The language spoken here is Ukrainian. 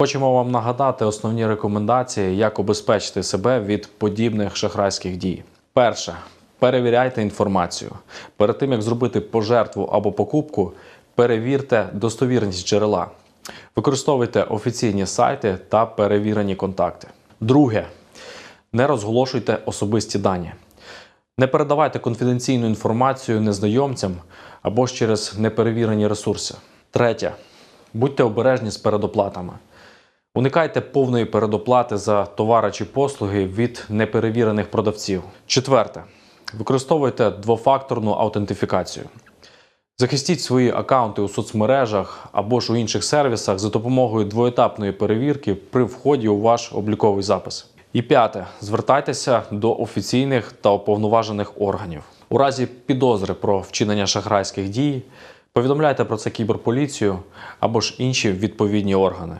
Хочемо вам нагадати основні рекомендації, як обезпечити себе від подібних шахрайських дій. Перше. Перевіряйте інформацію. Перед тим як зробити пожертву або покупку, перевірте достовірність джерела. Використовуйте офіційні сайти та перевірені контакти. Друге. Не розголошуйте особисті дані. Не передавайте конфіденційну інформацію незнайомцям або ж через неперевірені ресурси. Третє. Будьте обережні з передоплатами. Уникайте повної передоплати за товари чи послуги від неперевірених продавців. Четверте. Використовуйте двофакторну аутентифікацію. Захистіть свої акаунти у соцмережах або ж у інших сервісах за допомогою двоетапної перевірки при вході у ваш обліковий запис. І п'яте. Звертайтеся до офіційних та уповноважених органів. У разі підозри про вчинення шахрайських дій повідомляйте про це кіберполіцію або ж інші відповідні органи.